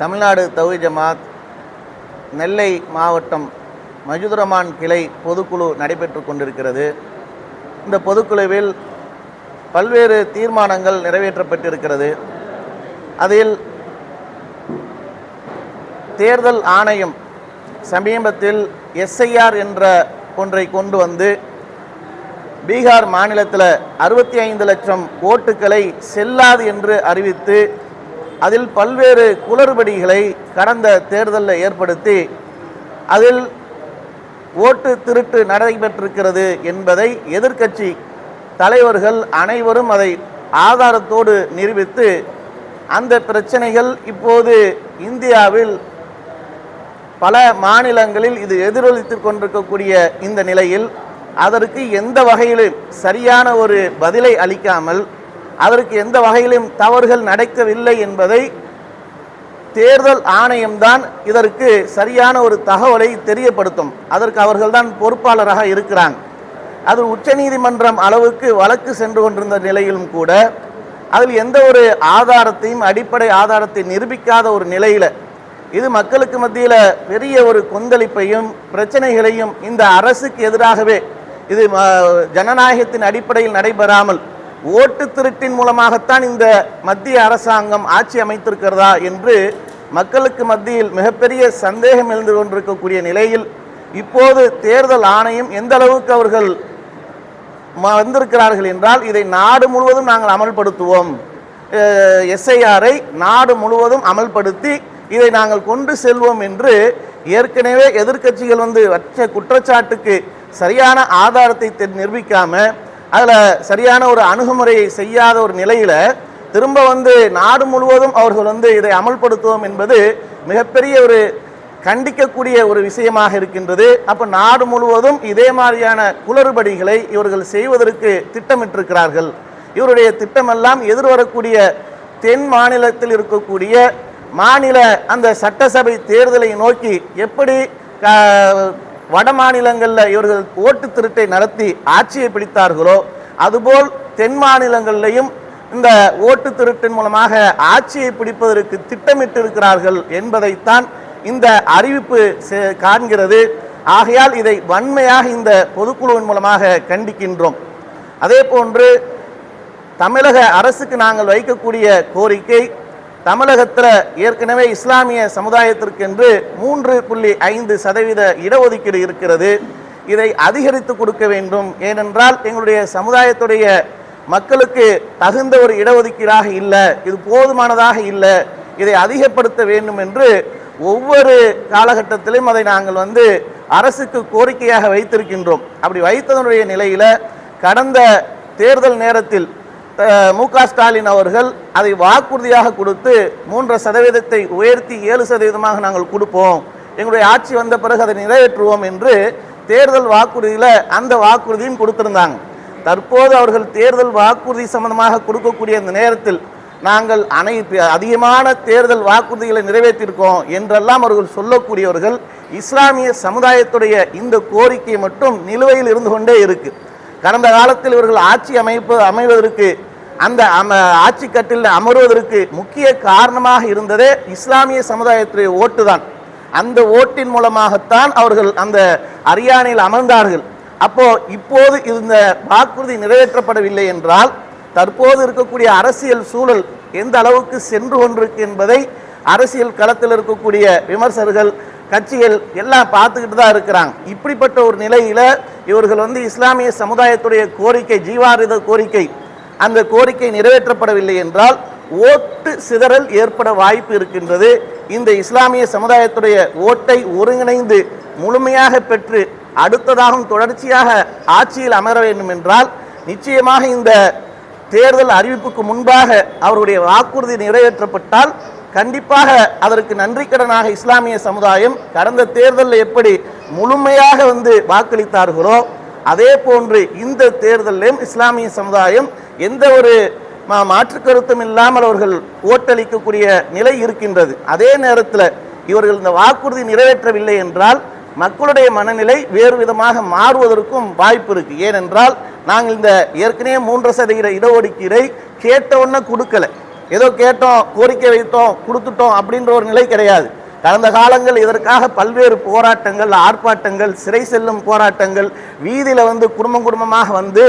தமிழ்நாடு தவி ஜமாத் நெல்லை மாவட்டம் மஜுதுரமான் கிளை பொதுக்குழு நடைபெற்று கொண்டிருக்கிறது. இந்த பொதுக்குழுவில் பல்வேறு தீர்மானங்கள் நிறைவேற்றப்பட்டிருக்கிறது. அதில் தேர்தல் ஆணையம் சமீபத்தில் எஸ்ஐஆர் என்ற ஒன்றை கொண்டு வந்து பீகார் மாநிலத்தில் அறுபத்தி ஐந்து லட்சம் ஓட்டுகளை செல்லாது என்று அறிவித்து அதில் பல்வேறு குளறுபடிகளை கடந்த தேர்தலில் ஏற்படுத்தி அதில் ஓட்டு திருட்டு நடைபெற்றிருக்கிறது என்பதை எதிர்க்கட்சி தலைவர்கள் அனைவரும் அதை ஆதாரத்தோடு நிரூபித்து அந்த பிரச்சனைகள் இப்போது இந்தியாவில் பல மாநிலங்களில் இது எதிரொலித்து கொண்டிருக்கக்கூடிய இந்த நிலையில் அதற்கு எந்த வகையிலும் சரியான ஒரு பதிலை அளிக்காமல் அதற்கு எந்த வகையிலும் தவறுகள் நடக்கவில்லை என்பதை தேர்தல் ஆணையம்தான் இதற்கு சரியான ஒரு தகவலை தெரியப்படுத்தும். அதற்கு அவர்கள்தான் பொறுப்பாளராக இருக்கிறாங்க. அது உச்சநீதிமன்றம் அளவுக்கு வழக்கு சென்று கொண்டிருந்த நிலையிலும் கூட அதில் எந்த ஒரு ஆதாரத்தையும் அடிப்படை ஆதாரத்தை நிரூபிக்காத ஒரு நிலையில் இது மக்களுக்கு மத்தியில் பெரிய ஒரு கொந்தளிப்பையும் பிரச்சனைகளையும் இந்த அரசுக்கு எதிராகவே இது ஜனநாயகத்தின் அடிப்படையில் நடைபெறாமல் ஓட்டு திருட்டின் மூலமாகத்தான் இந்த மத்திய அரசாங்கம் ஆட்சி அமைத்திருக்கிறதா என்று மக்களுக்கு மத்தியில் மிகப்பெரிய சந்தேகம் எழுந்து கொண்டிருக்கக்கூடிய நிலையில் இப்போது தேர்தல் ஆணையம் எந்த அளவுக்கு அவர்கள் வந்திருக்கிறார்கள் என்றால் இதை நாடு முழுவதும் நாங்கள் அமல்படுத்துவோம். எஸ்ஐஆரை நாடு முழுவதும் அமல்படுத்தி இதை நாங்கள் கொண்டு செல்வோம் என்று ஏற்கனவே எதிர்க்கட்சிகள் வந்து வச்ச குற்றச்சாட்டுக்கு சரியான ஆதாரத்தை நிரூபிக்காமல் அதில் சரியான ஒரு அணுகுமுறையை செய்யாத ஒரு நிலையில் திரும்ப வந்து நாடு முழுவதும் அவர்கள் வந்து இதை அமல்படுத்துவோம் என்பது மிகப்பெரிய ஒரு கண்டிக்கக்கூடிய ஒரு விஷயமாக இருக்கின்றது. அப்போ நாடு முழுவதும் இதே மாதிரியான குளறுபடிகளை இவர்கள் செய்வதற்கு திட்டமிட்டிருக்கிறார்கள். இவருடைய திட்டமெல்லாம் எதிர்வரக்கூடிய தென் மாநிலத்தில் இருக்கக்கூடிய மாநில அந்த சட்டசபை தேர்தலை நோக்கி எப்படி வட மாநிலங்களில் இவர்கள் ஓட்டு திருட்டை நடத்தி ஆட்சியை பிடித்தார்களோ அதுபோல் தென் மாநிலங்களிலையும் இந்த ஓட்டு திருட்டின் மூலமாக ஆட்சியை பிடிப்பதற்கு திட்டமிட்டிருக்கிறார்கள் என்பதைத்தான் இந்த அறிவிப்பு செ- காண்கிறது. ஆகையால் இதை வன்மையாக இந்த பொதுக்குழுவின் மூலமாக கண்டிக்கின்றோம். அதே போன்று தமிழக அரசுக்கு நாங்கள் வைக்கக்கூடிய கோரிக்கை தமிழகத்தில் ஏற்கனவே இஸ்லாமிய சமுதாயத்திற்கென்று மூன்று புள்ளி ஐந்து சதவீத இடஒதுக்கீடு இருக்கிறது. இதை அதிகரித்து கொடுக்க வேண்டும். ஏனென்றால் எங்களுடைய சமுதாயத்துடைய மக்களுக்கு தகுந்த ஒரு இடஒதுக்கீடாக இல்லை. இது போதுமானதாக இல்லை. இதை அதிகப்படுத்த வேண்டும் என்று ஒவ்வொரு காலகட்டத்திலும் அதை நாங்கள் வந்து அரசுக்கு கோரிக்கையாக வைத்திருக்கின்றோம். அப்படி வைத்ததனுடைய நிலையில் கடந்த தேர்தல் நேரத்தில் மு க ஸ்டாலின் அவர்கள் அதை வாக்குறுதியாக கொடுத்து மூன்று சதவீதத்தை உயர்த்தி ஏழு சதவீதமாக நாங்கள் கொடுப்போம். எங்களுடைய ஆட்சி வந்த பிறகு அதை நிறைவேற்றுவோம் என்று தேர்தல் வாக்குறுதியில் அந்த வாக்குறுதியும் கொடுத்திருந்தாங்க. தற்போது அவர்கள் தேர்தல் வாக்குறுதி சம்பந்தமாக கொடுக்கக்கூடிய அந்த நேரத்தில் நாங்கள் அனைத்து அதிகமான தேர்தல் வாக்குறுதிகளை நிறைவேற்றியிருக்கோம் என்றெல்லாம் அவர்கள் சொல்லக்கூடியவர்கள் இஸ்லாமிய சமுதாயத்துடைய இந்த கோரிக்கை மட்டும் நிலுவையில் இருந்து கொண்டே இருக்குது கடந்த காலத்தில் இவர்கள் ஆட்சி அமைப்பு அமைவதற்கு அந்த ஆட்சி கட்டில் அமர்வதற்கு முக்கிய காரணமாக இருந்ததே இஸ்லாமிய சமுதாயத்துடைய ஓட்டு தான். அந்த ஓட்டின் மூலமாகத்தான் அவர்கள் அந்த அரியானையில் அமர்ந்தார்கள். அப்போ இப்போது இந்த வாக்குறுதி நிறைவேற்றப்படவில்லை என்றால் தற்போது இருக்கக்கூடிய அரசியல் சூழல் எந்த அளவுக்கு சென்று கொண்டிருக்கு என்பதை அரசியல் களத்தில் இருக்கக்கூடிய விமர்சகர்கள் கட்சிகள் எல்லாம் பார்த்துக்கிட்டு தான் இருக்கிறாங்க. இப்படிப்பட்ட ஒரு நிலையில இவர்கள் வந்து இஸ்லாமிய சமுதாயத்துடைய கோரிக்கை ஜீவாரித கோரிக்கை அந்த கோரிக்கை நிறைவேற்றப்படவில்லை என்றால் ஓட்டு சிதறல் ஏற்பட வாய்ப்பு இருக்கின்றது. இந்த இஸ்லாமிய சமுதாயத்துடைய ஓட்டை ஒருங்கிணைந்து முழுமையாக பெற்று அடுத்ததாகவும் தொடர்ச்சியாக ஆட்சியில் அமர வேண்டும் என்றால் நிச்சயமாக இந்த தேர்தல் அறிவிப்புக்கு முன்பாக அவருடைய வாக்குறுதி நிறைவேற்றப்பட்டால் கண்டிப்பாக அதற்கு நன்றிக்கடனாக இஸ்லாமிய சமுதாயம் கடந்த தேர்தலில் எப்படி முழுமையாக வந்து வாக்களித்தார்களோ அதே போன்று இந்த தேர்தலிலும் இஸ்லாமிய சமுதாயம் எந்த ஒரு மா- மாற்று கருத்தும் இல்லாமல் அவர்கள் ஓட்டளிக்கக்கூடிய நிலை இருக்கின்றது. அதே நேரத்தில் இவர்கள் இந்த வாக்குறுதி நிறைவேற்றவில்லை என்றால் மக்களுடைய மனநிலை வேறு விதமாக மாறுவதற்கும் வாய்ப்பு இருக்கு. ஏனென்றால் நாங்கள் இந்த ஏற்கனவே மூன்று சதவீத இடஒதுக்கீடை கேட்டவுடனே கொடுக்கலை. ஏதோ கேட்டோம் கோரிக்கை வைத்தோம் கொடுத்துட்டோம் அப்படின்ற ஒரு நிலை கிடையாது. கடந்த காலங்கள் இதற்காக பல்வேறு போராட்டங்கள் ஆர்ப்பாட்டங்கள் சிறை செல்லும் போராட்டங்கள் வீதியில் வந்து குடும்பம் குடும்பமாக வந்து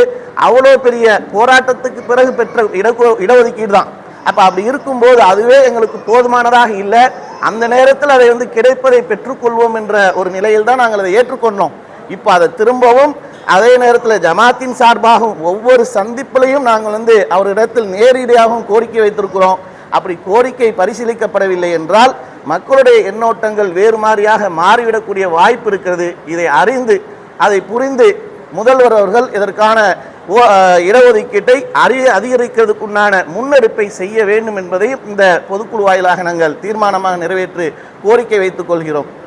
அவ்வளோ பெரிய போராட்டத்துக்கு பிறகு பெற்ற இட இடஒதுக்கீடு தான் அப்போ அப்படி இருக்கும்போது அதுவே எங்களுக்கு போதுமானதாக இல்லை. அந்த நேரத்தில் அதை வந்து கிடைப்பதை பெற்றுக்கொள்வோம் என்ற ஒரு நிலையில் தான் நாங்கள் அதை ஏற்றுக்கொண்டோம். இப்போ அதை திரும்பவும் அதே நேரத்தில் ஜமாத்தின் சார்பாகவும் ஒவ்வொரு சந்திப்பிலையும் நாங்கள் வந்து அவரிடத்தில் நேரடியாகவும் கோரிக்கை வைத்திருக்கிறோம். அப்படி கோரிக்கை பரிசீலிக்கப்படவில்லை என்றால் மக்களுடைய எண்ணோட்டங்கள் வேறு மாதிரியாக மாறிவிடக்கூடிய வாய்ப்பு இருக்கிறது. இதை அறிந்து அதை புரிந்து முதல்வர் அவர்கள் இதற்கான ஓ- இடஒதுக்கீட்டை அறி அதிகரிக்கிறதுக்குண்டான முன்னெடுப்பை செய்ய வேண்டும் என்பதையும் இந்த பொதுக்குழு வாயிலாக நாங்கள் தீர்மானமாக நிறைவேற்றி கோரிக்கை வைத்துக் கொள்கிறோம்.